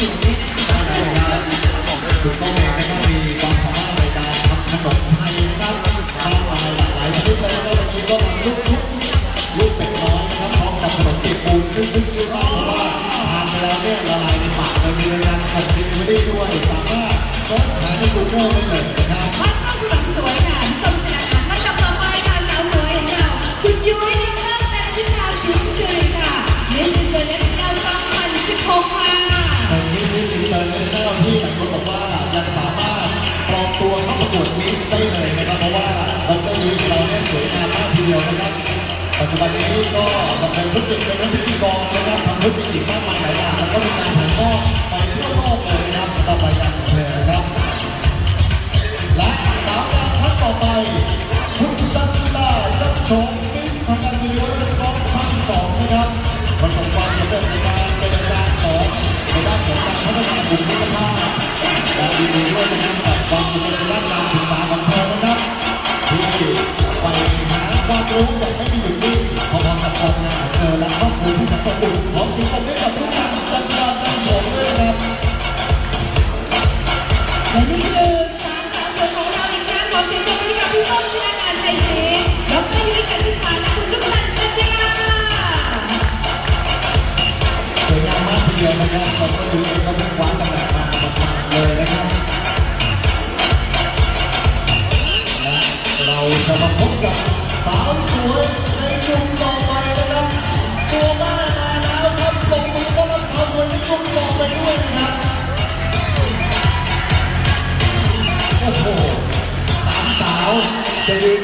สวยด้วยนะคะใช่ครับคุณส้มเองนะครับมีความสามารถในการทำขนมไทยนะครับมากมายหลากหลายชนิดเลยแล้ววันนี้ก็มาลูกชุบลูกเป็ดน้อยนะครับพร้อมกับขนมเปียกปูนซึ่งขึ้นชื่อมากเพราะว่าทานไปแล้วเนี่ยละลายในปากเลยมีในการส่งดิลิเวอรี่ด้วยสามารถเซิร์ชหาใน Google ได้เลย ธุรกิจเป็นนักพิธีกรนะครับทำธุรกิจอีกมากมายหลายอย่างแล้วก็มีการถ่ายทอดไปทั่วโลกเลยนะครับสำหรับรายการของเธอนะครับ และสาวงามท่านต่อไปคุณจันจิลาจันชม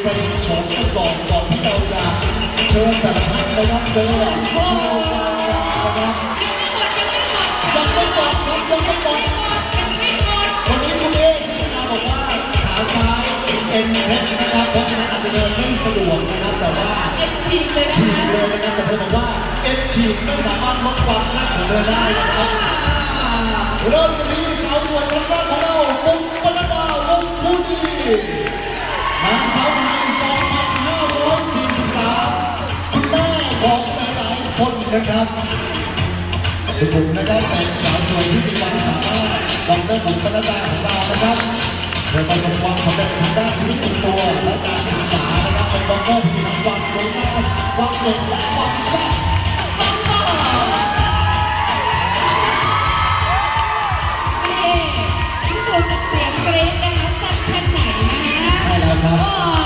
ประชิดโฉมกันก่อนก่อนที่เราจะเชิญแต่ละท่านนะครับเดินโชว์ความนะครับยังไม่หมดครับยังไม่หมดวันนี้คุณเอ๊ที่นาบอกว่าขาซ้ายเป็นเพชรนะครับเพราะฉะนั้นอาจจะเดินไม่สะดวกนะครับแต่ว่าเอ็นฉีกเลยนะฉีกคะเลยนะครับแต่เธอบอกว่าเอ็นฉีกไม่สามารถลดความแซ่บของเธอได้นะครับเริ่มกันที่สาวสวยคนแรกของเราปุ๊กปนัดดาวงผู้ดีนางสาวไทย นนะครับคุณบุ๋มนะครับเป็นสาวสวยที่มีความสามารถดอกเตอรบุ๋มปนัดดาของเรานะครับเธอประสบความสำเร็จทางด้านชีวิตส่วนตัวและการศึกษานะครับเป็นด็อกเตอร์ที่มีทั้งความสวยงามความเก่งและความแซ่บนี่พิสูจน์จากเสียงกรี๊ดนะคะแซ่บแค่ไหนนะคะใช่แล้วครับ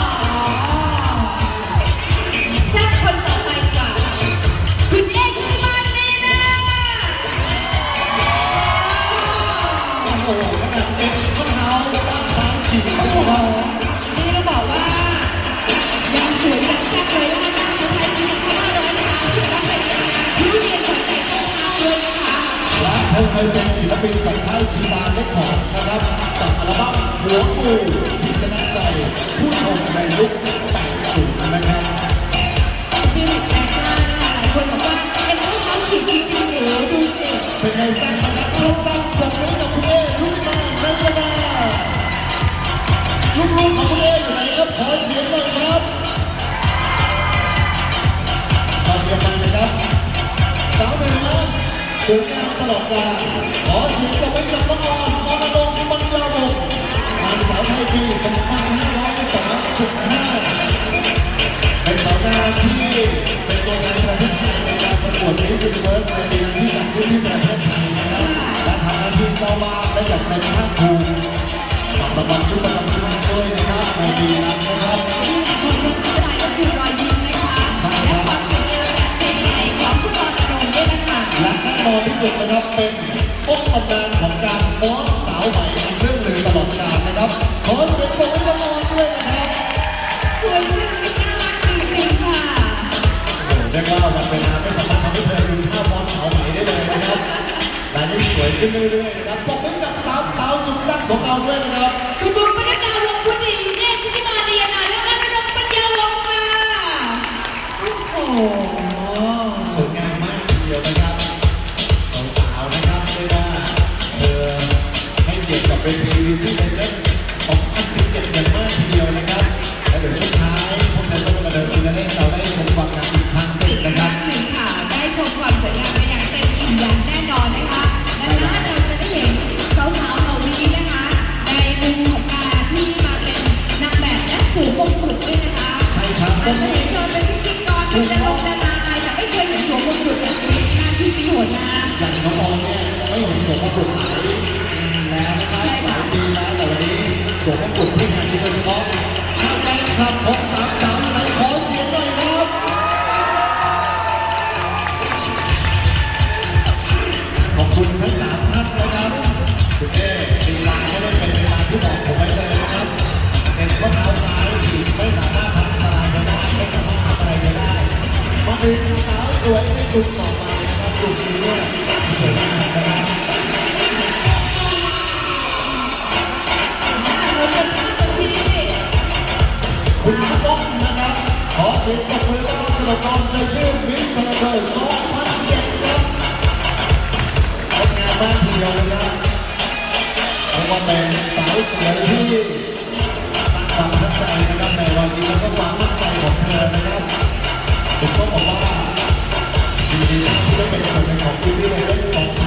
ด้านซ้ายฉีกนะครับนี่เราบอกว่ายังสวยยังแซ่บเลยนะคะนางสาวไทยปี2530รับเป็นนางงามผู้เรียนขวัญใจช่องทางด้วยนะคะและเธอเคยเป็นศิลปินจากค่ายคีตาเรคคอร์สนะครับกับอัลบั้มหัวงูที่ชนะใจผู้ชมในยุค80นะครับสปิริตแรงมากนะคะหลายคนบอกว่าเป็นลูกเขาฉีกจริงๆหรือดูสิเป็นไงแซ่บ งามตลอดกาลขอเสียงกับเป็นกับน้องออนออนงปัญญาบกนางสาวไทยปี2535เป็นสาวงามที่เป็นตัวแทนประเทศไทยในการประกวดมิสยูนิเวิร์สในปีนั้นที่จัดขึ้นที่ประเทศไทยนะครับและทำหน้าที่เจ้าบ้านได้อย่างเต็มภาคภูมิกับรางวัลชุดประจำชาติด้วยนะครับในปีนั้นนะครับ และแน่นอนที่สุดนะครับเป็นต้นตำนานของการฟ้อนสาวใหม่ในเรื่องลือตลอดกาลนะครับ ขอเสียงปรบมือให้น้องด้วยนะครับสวยจริงๆน่ารักจริงๆค่ะเรียกว่าวันเวลาไม่สามารถทำให้เธอลืมท่าฟ้อนสาวใหม่ได้เลยนะครับและยิ่งสวยขึ้นเรื่อยๆนะครับปรบมือกับสาวสาวสุดแซ่บของเราด้วยนะครับ เป็นเชิเป็นพิธีกรเป็นดารดาราไรแต่ไม่เคยเห็นสวมมงกุฎแบบนี้หน้าที่มีโหนะอย่งน้องอม่ไม่เห็นสมกุฎหลาแล้วนะครับหลายปีแล้วแต่วันี้สมกุฎเพื่งานนี้โดยเฉพาะทางแฟนคลับของสามสาม สาวสวยในกลุ่มต่อไปนะครับกลุ่มนี้เนี่ยสวยงามนะครับเราจะทำกันทีคุณส้มนะครับขอเสียงปรบมือต้อนรับกระกรใจชื่นมิสเตอร์เบอร์2007ครับงดงามมากทีเดียวนะครับเรียกว่าเป็นสาวสวยที่สร้างความประทับใจนะครับในรอยยิ้มแล้วก็ความมั่นใจของเธอนะครับคุณส้มบอกว่า ยินดีมากที่ได้เป็นส่วนหนึ่งของปีที่เราเล่น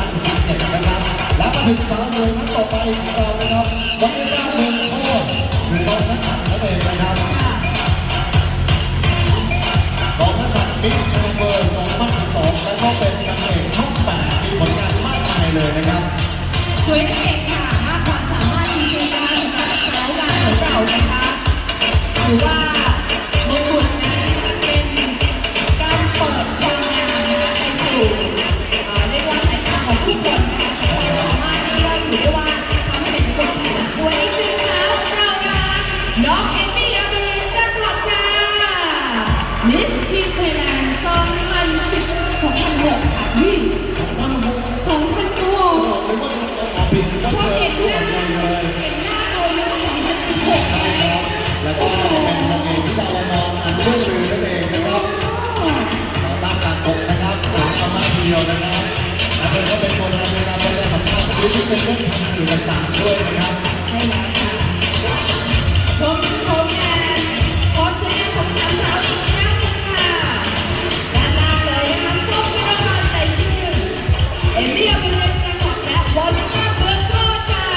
2017นะครับ และมาถึงสาวสวยท่านต่อไปของเรานะครับวันนี้ทราบเมืองโคตรหรือน้องนัชชันนั่นเองนะครับน้องนัชชันมิสเตอร์เบอร์2012 แล้วก็เป็นนางเอกช่องแปดมีผลงานมากมายเลยนะครับสวยเก่งค่ะมากความสามารถจริงๆนะคะสำหรับสาวงานของเรานะคะถือว่า นธ์วิธีเป็นเส้นทางสื่อต่างๆด้วยนะครับใช่แล้วค่ะชมชมงานความสวยงามของสาวสาวๆอีกครั้งหนึ่งค่ะด้านล่างเลยนะคะส้มธนกรใจชื่นเอมมี่อภิรักษ์จังหวัดและวอลลิซ่าเบิร์ดโรดค่ะ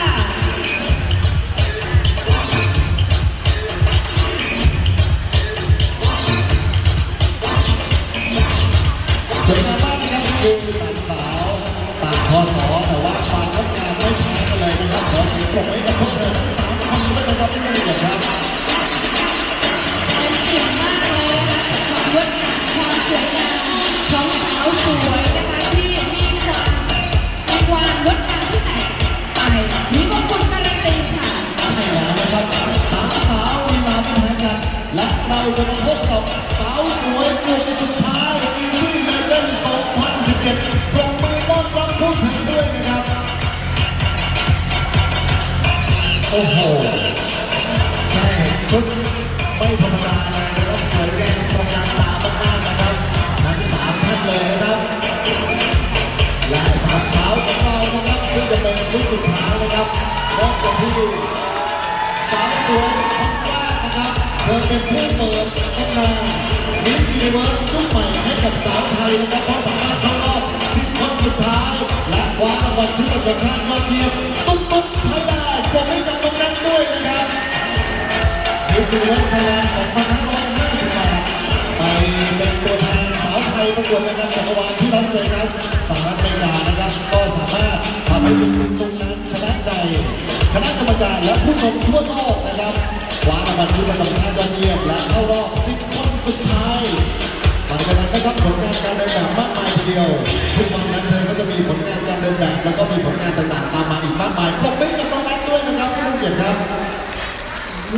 สวยงามมากน บมือให้กับพวกเธอทั้งสามคนด้วยนะครับที่มาเรียนครับเป็นเกียรติมากเลยนะคะกับความงดงามความสวยงามของสาวสวยนะคะที่มีความมีความงดงามที่แตกไปมีมงกุฎการันตีค่ะ ใช่แล้วนะครับสามสาวลีลาไม่แพ้กัน และเราจะมาพบกับสาวสวยกลุ่มสุด อ้โหแค่ชุดไม่ธรรมดาเลยนะครับสวยแรงประการตามากๆนะครับทั้งสามท่านเลยนะครับและสามสาวของเรานะครับซึ่งจะเป็นชุดสุดท้ายนะครับพบกับที่สาวสวยคนแรกนะครับเธอเป็นผู้เปิดตำนานมิส s ิ n เวิร์สรุ่นใหม่ให้กับสาวไทยนะครับเพราะสามารถเข้ารอบ10คนสุดท้าย และคว้ารางวัลชุดประจำชาติยอดเยี่ยม มิส s ิ n เวิร์สไทยแลนด์2558ไปเป็นตัวแทนสาวไทยประกวดในงานจักรวาลที่ลาสเวกัสสหรัฐอเมริกานะครับ ก็สามารถทำให้ชุดตรงนั้นชนะใจ คณะกรรมการและผู้ชมทั่วโลกนะครับคว้ารางวัลชุดประจำชาติยอดเยี่ยมและเข้ารอบ10คนสุดท้ายหลังจากนั้นนะครับผลงานการเดินแบบมากมายทีเดียว ทุกวันนั้นเธอก็จะมีผลงานการเดินแบบ แล้วก็มีผลงานต่างๆตามมาอีกมากมายปรบมือกับตรงนั้นด้วยนะครับไม่ต้เกียรติครับ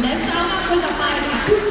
และสาวงามคนต่อไปค่ะ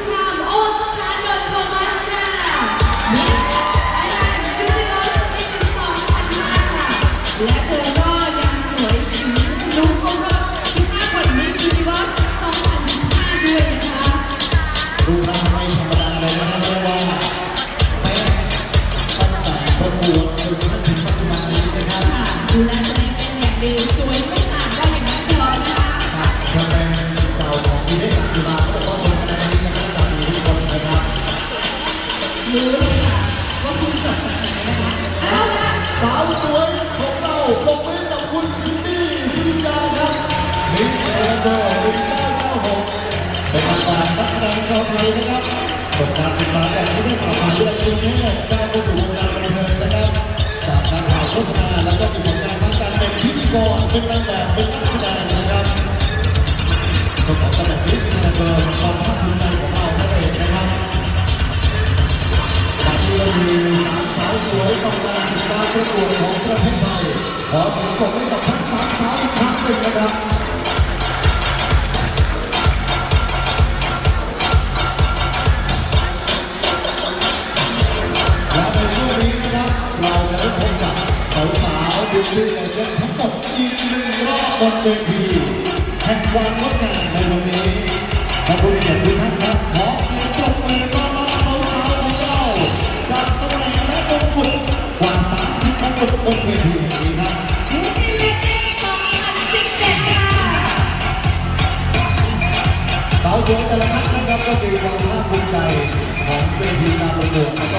Haydi.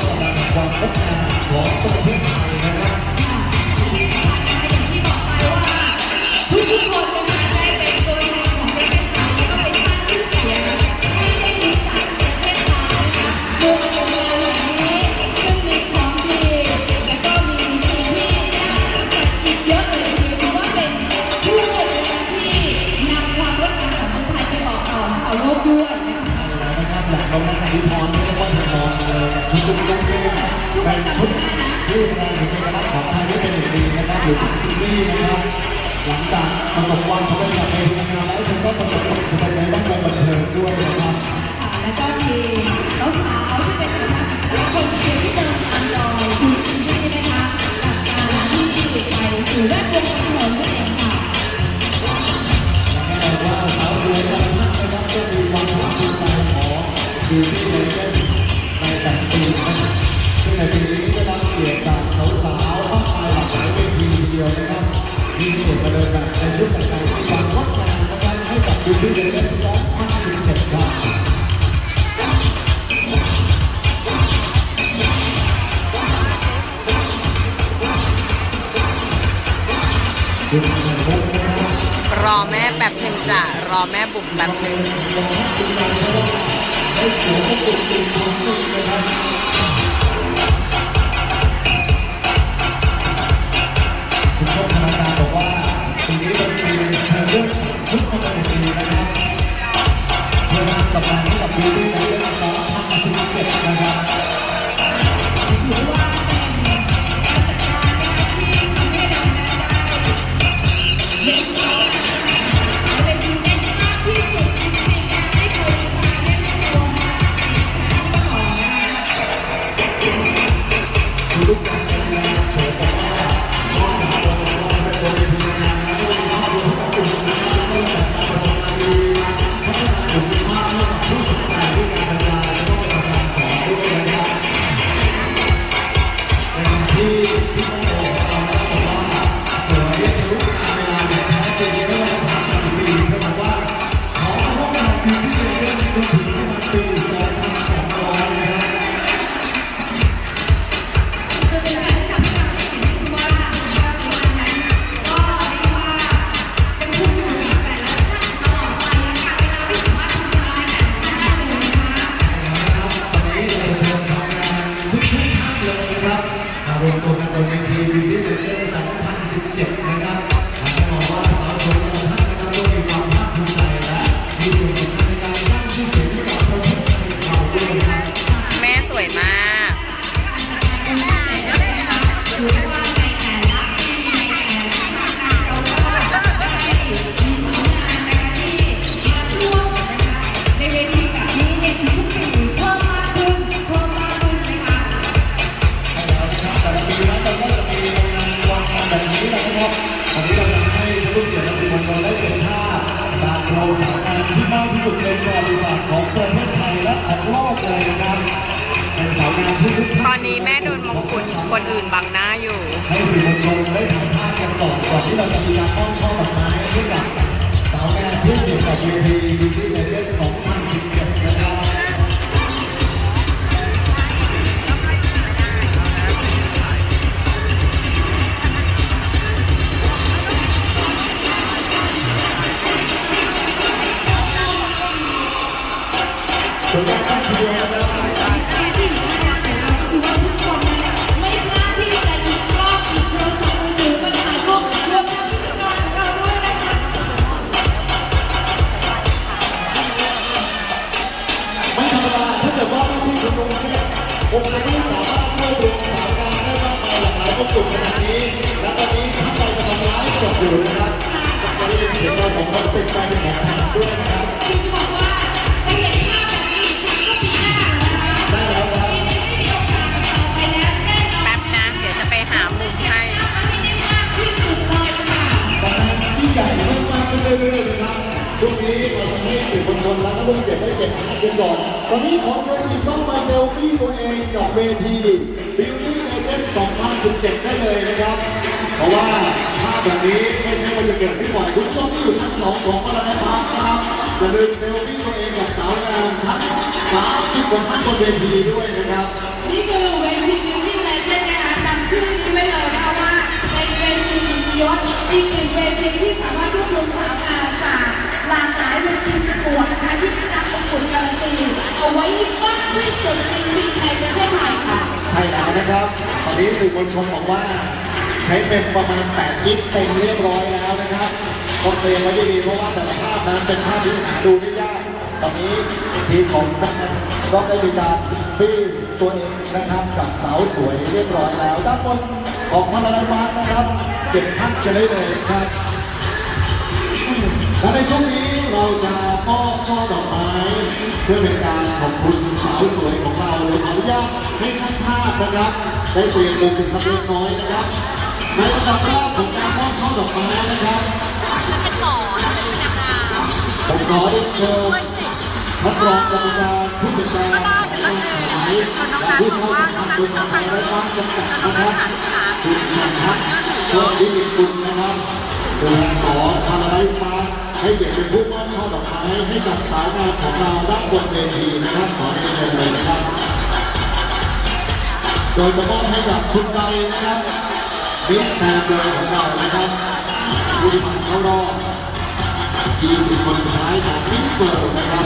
แป๊บนึง อื่นบังหน้าอยู่ ให้สื่อมวลชนได้ถ่ายภาพกันก่อนก่อนที่เราจะมีการป้อนช่อ สดอยู่นะครับก็ได้ยินเสียงเราสองคนติดไปเป็นของแถมด้วยนะครับคือจะบอกว่าจะเห็นภาพแบบนี้อีกครั้งก็ปีหน้านะคะใช่แล้วครับไม่มีโอกาสต่อไปแล้วแน่นอนแป๊บนะเดี๋ยวจะไปหามุมให้ที่สุดเลยค่ะตอนนั้นที่ใหญ่เพิ่มมากขึ้นเรื่อยๆนะครับช่วงนี้เราจะให้สื่อมวลชนและก็ผู้เก็บได้เก็บภาพกันก่อนตอนนี้ขอเชิญหยิบกล้องมาเซลฟี่ตัวเองกับเวที Beauty Legend 17 ได้เลยนะครับ เพราะว่าภาพแบบนี้ไม่ใช่ว่าจะเกิดขึ้นบ่อยคุณผู้ชมที่อยู่ชั้นสองของพระราชพาร์คนะครับอย่าลืมเซลฟี่ตัวเองกับสาวงามทั้ง30กว่าท่านบนเวทีด้วยนะครับ นี่คือเวทีบิวตี้เลเจนด์นะคะจำชื่อนี้ไว้เลยนะคะว่าเป็นเวทียศอีกหนึ่งเวทีที่สามารถรวบรวมสาวงาม สื่อมวลชนบอกว่า ใช้เป็นประมาณ 8 กิกเต็มเรียบร้อยแล้วนะครับต้องเตรียมไว้ดีๆเพราะว่าแต่ละภาพนั้นเป็นภาพที่หาดูได้ยากตอนนี้ทีมของแบงค์ก็ได้มีการซิฟี่ตัวเองนะครับกับสาวสวยเรียบร้อยแล้วด้านบนของพระราชวังนะครับ เก็บภาพกันได้เลยครับและในช่วงนี้เราจะมอบช่อดอกไม้เพื่อเป็นการขอบคุณสาวสวยของเราเลยขออนุญาตให้ช่างภาพนะครับ ได้เปลี่ยนมุมเป็นสักเล็กน้อยนะครับ ในลำดับแรกของการมอบช่อดอกไม้นะครับเป็นหมอแล้วเป็นนางงามผมขอได้เชิญด้วยสิท่านรองกรรมการผู้จัดการก็ได้สายงานขายชวนน้องนัและทผู้บอกเช่าว่าสัมน้องพันนัทธ์บริษัทไม่ต้องไปไทยและความจำกัดน้องนะคนัรัทบหาลูกค้าคุณชัยพัฒน์โชควิจิตรกุลนะครับตัวแทนของพาราไดส์มาให้เกียรติเป็นผู้มอบช่อดอกไม้ให้กับสาวงามของเราด้านบนเวทีนะครับขอเรียนเชิญเลยนะครับ โดยจะมอบให้กับคุณใดนะครับมิสแทนเลยของเรานะครับผู้ผ่านเข้ารอบ20 คนสุดท้ายของมิสเตอร์นะครับ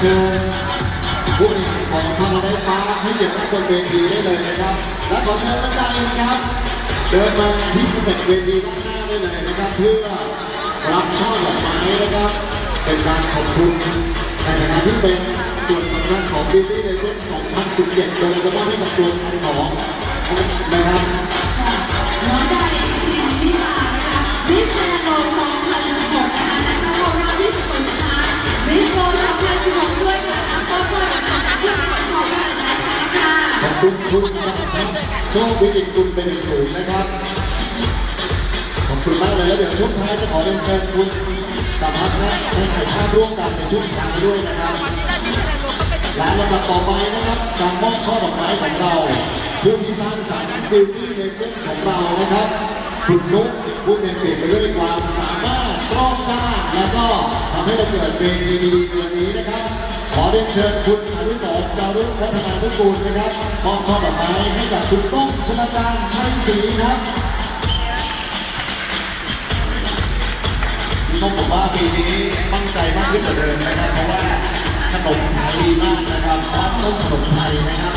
เชิญผู้บริหารของพาราไดซ์พาให้เกียรตินั่งบนเวทีได้เลยนะครับ และขอเชิญท่านใดนะครับ เดินมาที่สเต็ปเวทีด้านหน้าได้เลยนะครับ เพื่อรับช่อดอกไม้นะครับ เป็นการขอบคุณในฐานะที่เป็นส่วนสำคัญของ Beauty Legend 2017 โดยเราจะมอบให้กับตัวแทนของนะครับน้อยได้จริงที่มานะคะมิสแลนโด2016 นะคะและก็เข้ารอบ20คนสุดท้ายมิสโล2016 ด้วยค่ะแล้วก็ช่วยกันจากเพื่อนของเราด้วยนะคะค่ะขอบคุณคุณสัมพันธ์โชควิจิตรกุลเป็นอย่างสูงนะครับ ขอบคุณมากเลยแล้วเดี๋ยวช่วงท้ายจะขอเรียนเชิญคุณ สามารถให้ให้ถ่ายภาพร่วมกันในช่วงท้ายด้วยนะครับและลำดับต่อไปนะครับการมอบช่อดอกไม้ของเราผู้ที่สร้างสรรค์บิวตี้เลเจนด์ของเรานะครับคุณนุ๊กผู้เต็มเปี่ยมไปด้วยความสามารถรอบด้านและก็ทำให้เราเกิดเวทีดีๆในวันนี้นะครับ ขอเรียนเชิญคุณอนุสรจารุวัฒนานุกูลนะครับมอบช่อดอกไม้ให้กับคุณส้มชนาการชัยศรีครับ ส้มบอกว่าปีนี้มั่นใจมากขึ้นกว่าเดิมนะครับ เพราะว่าขนมขายดีมากนะครับร้านส้มขนมไทยนะครับ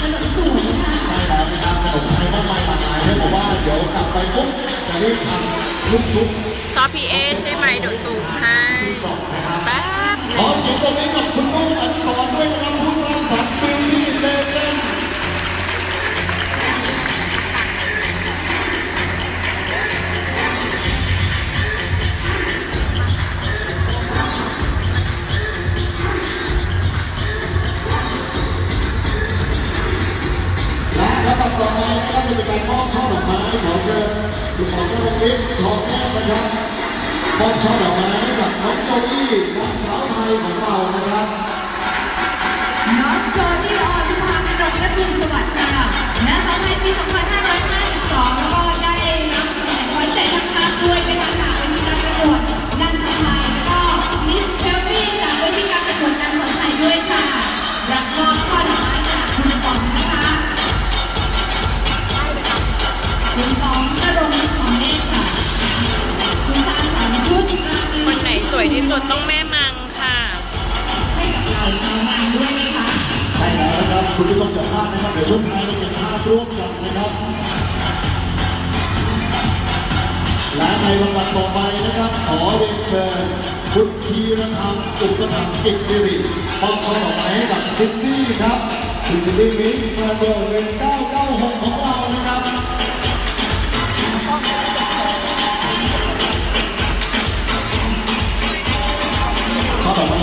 ขนมสวยค่ะใช่แล้วนะครับขนมไทยมากมายหลากหลายท่านบอกว่าเดี๋ยวกลับไปปุ๊บจะรีบทำลูกชุบชอบพี่เอใช่ไหมเดี๋ยวซูมให้กล่องนะครับแป๊บหขนึองเสียงปรบมือกับคุณนุ่มอนุสรณ์ด้วยนะครับผู้สร้างสรรค์ำดับต่อไปนะครับจะเป็นการมอบช่อดอกไม้ขอเชิญคุณหมอกระวิทย์ทองแก้วนะครับมอบช่อดอกไม้กับน้องโจอี้นางสาวไทยของเรานะครับน้องโจลี่ออนพากรกและ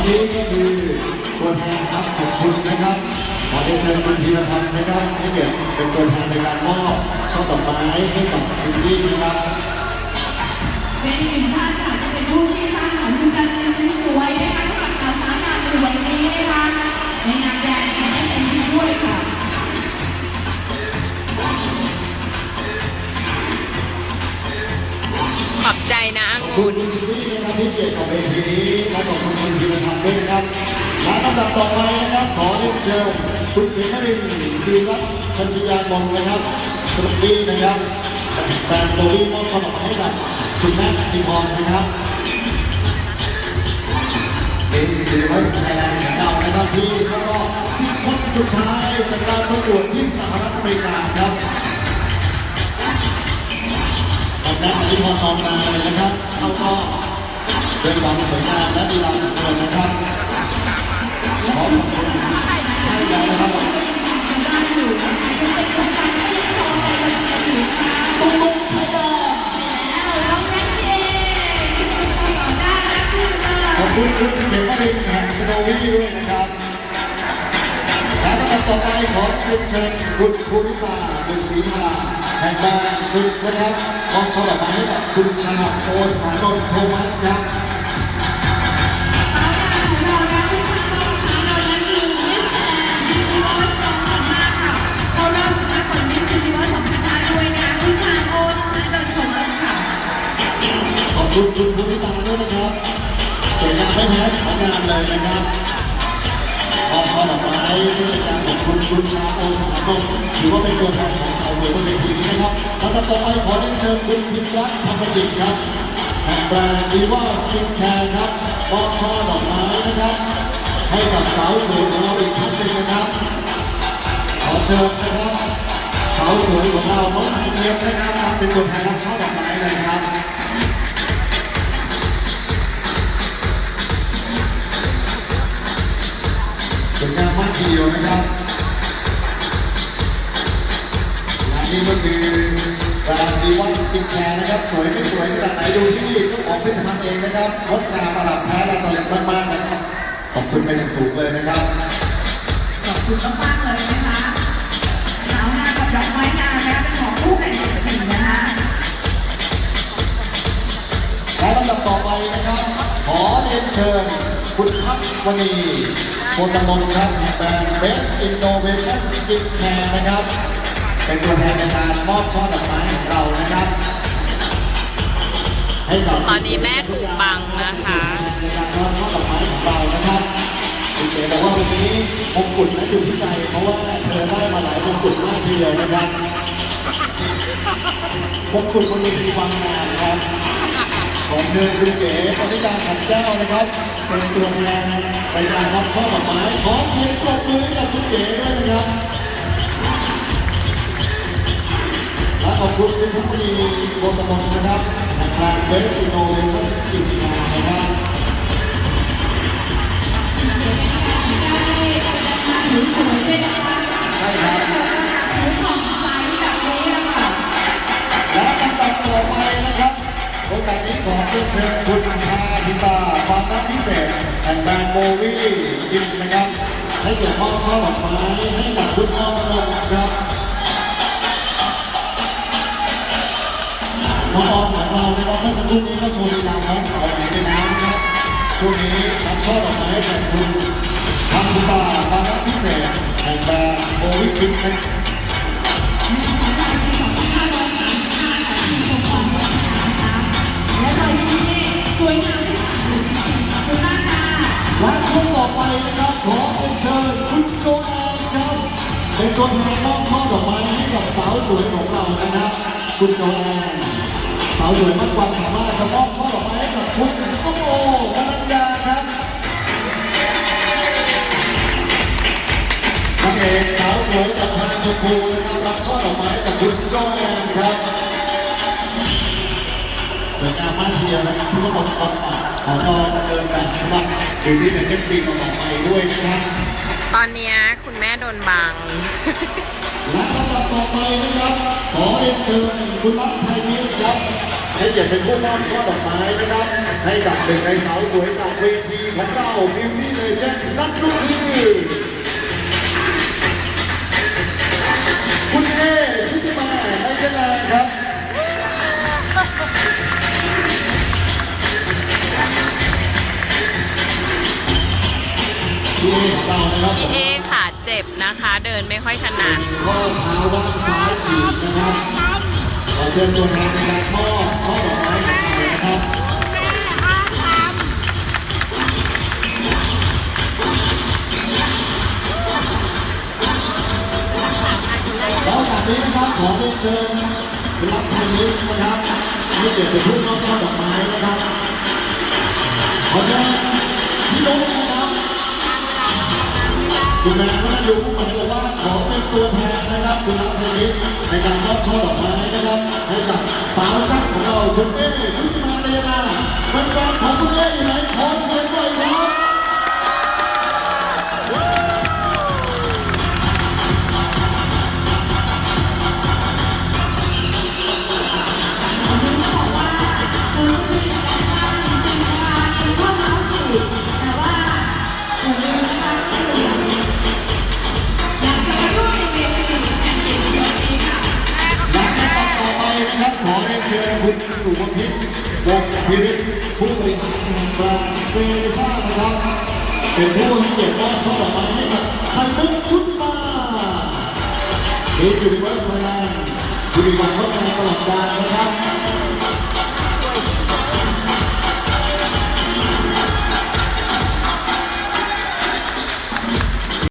นี้ก็คือตัวแทนครับขอบคุณนะครับ ขอเรียนเชิญคุณพีรพันธ์นะครับให้เกียรติเป็นตัวแทนในการมอบช่อดอกไม้ให้กับซินดี้นะครับ เป็นหนึ่งท่านค่ะจะเป็นผู้ที่สร้างสรรค์ชุดการเรียนสวยๆนะคะให้กับเราสามารในวันนี้นะคะในงานแดงแอนด์เป็นที่ด้วยค่ะ ขอบใจนะอขอบคุงุ่ณนคุณซินดี้นะครับที่เกียรติกับเวทีนี้และขอบคุณคุณพีรพันธ์ด้วยนะครับและลำดับต่อไปนะครับขอเรียนเชิญคุณเขมรินจีรัตน์ธัญญานนท์นะครับสวัสดีนะครับแบรนด์สโตรี่มอบช่อดอกไม้ให้กับคุณแม่ธิพรนะครับเป็นสิริวัฒน์ไทยแลนด์ของเรานะครับที่เข้ารอบสิบคนสุดท้ายจากการประกวดที่สหรัฐอเมริกาครับ นนั้นอธิพรนอนมาเลยนะครับเขารอบด้วยความสวยงามและดีลาของเธอนะครับขอขอบคุณใช่แล้วนะครับอยู่เป็นโครงการที่ยังคงใจวันนี้อยู่นะคะตุ๊กตุ๊กไทยแลนด์แล้วน้องแน็กเองน่ารักที่สุดเลยขอบคุณคุณเขมรินทร์แห่งสโนวี่ด้วยนะครับและลำดับต่อไปขอเรียนเชิญคุณภูริตาบุญศรีทา แห่งบาคุณนะครับมอบช่อดอกไม้ให้กับคุณชาโอสถานนท์โทมัสครับสาวงามของเรานะคุณชาติสารานั้นคือมิสแกรนด์ยูนิเวอร์ส2005ค่ะเข้ารอบชนะคนมิสยูนิเวอร์ส2005ด้วยนะคุณชาโอสนะโดนชมสค่ะขอบคุณคุณภูริตาด้วยนะครับสวยงามไม่แพ้สาวงามเลยนะครับมอบช่อดอกไม้เพื่อเป็นการขอบคุณคุณชาโอสถานนท์ถือว่าเป็นตัวแทนของ สาวสวยบนเวทีนี้นะครับลำดับต่อไปขอเรียนเชิญคุณพิมรัตน์ธรรมจิตครับแห่งแบรนด์ดีว่าสกินแคร์ครับมอบช่อดอกไม้นะครับ ให้กับสาวสวยของเราอีกท่านหนึ่งนะครับ ขอเชิญนะครับ สาวสวยของเราน้องสายเทียมนะครับเป็นตัวแทนรับช่อดอกไม้เลยครับสวยงามมากทีเดียวนะครับ นี่ก็คือแบรนด์ดีวันสกินแคร์นะครับ สวยไม่สวยขนาดไหนดูที่เจ้าของผลิตภัณฑ์เองนะครับงดงามประดับแท้และตระหนักมากๆนะครับขอบคุณเป็นอย่างสูงเลยนะครับ ขอบคุณมากๆเลยนะคะสาวงามกับดอกไม้งามนะคะเป็นของคู่กันจริงๆนะคะและลำดับต่อไปนะครับ ขอเรียนเชิญคุณพัฒวณีโพตมนครับแห่งแบรนด์ Best Innovation Skin Care นะครับ เป็นตัวแทนในการมอบช่อดอกไม้ของเรานะครับให้กับตอนนี้แม่ถูกบังนะคะในการมอบช่อดอกไม้ของเรานะครับคุณเก๋บอกว่าวันนี้มงกุฎนั้นอยู่ที่ใจ เพราะว่าเธอได้มาหลายมงกุฎมากทีเดียวนะครับมงกุฎบนเวทีวางงานครับขอเชิญคุณเก๋ปณิดาขันแก้วนะครับ เป็นตัวแทนในการรับช่อดอกไม้ขอเสียงปรบมือให้กับคุณเก๋ด้วยนะครับ ขอบคุณคุณพุทธีโกตมนนะครับแห่งการเบสโนเวชั่นสกินแคร์นะครับได้ทานหนูสวยด้วยนะคะใช่ครับหนูผ่องใสแบบนี้แหละค่ะและลำดับต่อไปนะครับโอกาสนี้ขอเรียนเชิญคุณพาธิตาปานัพิเศษแห่งแบรนด์โบวี่กินนะครับให้เกียรติมอบช่อดอกไม้ให้กับคุณพ่อมนงครับ น้องออมของเราในะครับเมื่อสักครู่นี้ก็โชว์ลีลาพร้อมสาวไหนไปแล้วนะครับช่วงนี้รับช่อดอกไม้จากคุณพาธิตาปานัพิเศษแห่งแบรนด์โบวี่กินนะครับและรอยยิ้มนี่สวยงามที่สุดจริงๆขอบคุณมากค่ะและช่วงต่อไปนะครับขอเป็นเชิญคุณโจแอนครับเป็นตัวแทนมอบช่อดอกไม้ให้กับสาวสวยของเรานะครับ คุณโจแอนาวสวยมากความสามารถจะมอบช่อดอกไม้ให้กับคุณส้มโอวนัญญาครับนางเอกสาวสวยจากพันชมพูนะครับรับช่อดอกไม้จากคุณโจแอนครับสวยงามมากทีเดียวนะครับที่สมบูรณ์ขอจอดำเนินการสำหรับสิ่งที่เป็นเช็คบินต่อไปด้วยนะครับตอนเนี้ยคุณแม่โดนบังและลำดับต่อไปนะครับ ขอเรียนเชิญคุณรัฐไทยมิสครับ ให้เกียรติเป็นผู้มอบช่อดอกไม้นะครับ ให้กับหนึ่งในสาวสวยจากเวทีของเรา Beauty Legend นั่นก็คือคุณเอชุติมาในคะแนนครับพี่เอของเรานะครับพี่เอขาเจ็บนะคะ เดินไม่ค่อยถนัดข้อเท้าด้านซ้ายฉีกนะครับ ขอเชิญตัวแทนในการมอบช่อดอกไม้ของเรานะครับแล้วจากนี้นะครับขอเรียนเชิญคุณรักไทยมิสนะครับให้เกียรติเป็นผู้มอบช่อดอกไม้นะครับขอเชิญพี่นุ๊กนะครับคุณแม่ก็ได้ดูผู้หมายบขอเป็นตัวแทนนะครับคุณรักเทนิสในการมอบช่อดอกไม้นะครับให้กับสาวแซ่บของเราคุณเอ้ชุติมาเรนาแฟนๆของคุณเอ๋อยู่ไหนขอเสียงหน่อยครับ สุภพิษวงพิริศผู้บริหารแห่งแบรนด์เซซ่านะครับ เป็นผู้ให้เกียรติมอบช่อดอกไม้ให้กับไทยมุกชุดมาเอซิลิเวอร์สไลน์ผู้มีความงดงามตลอดกาลนะครับ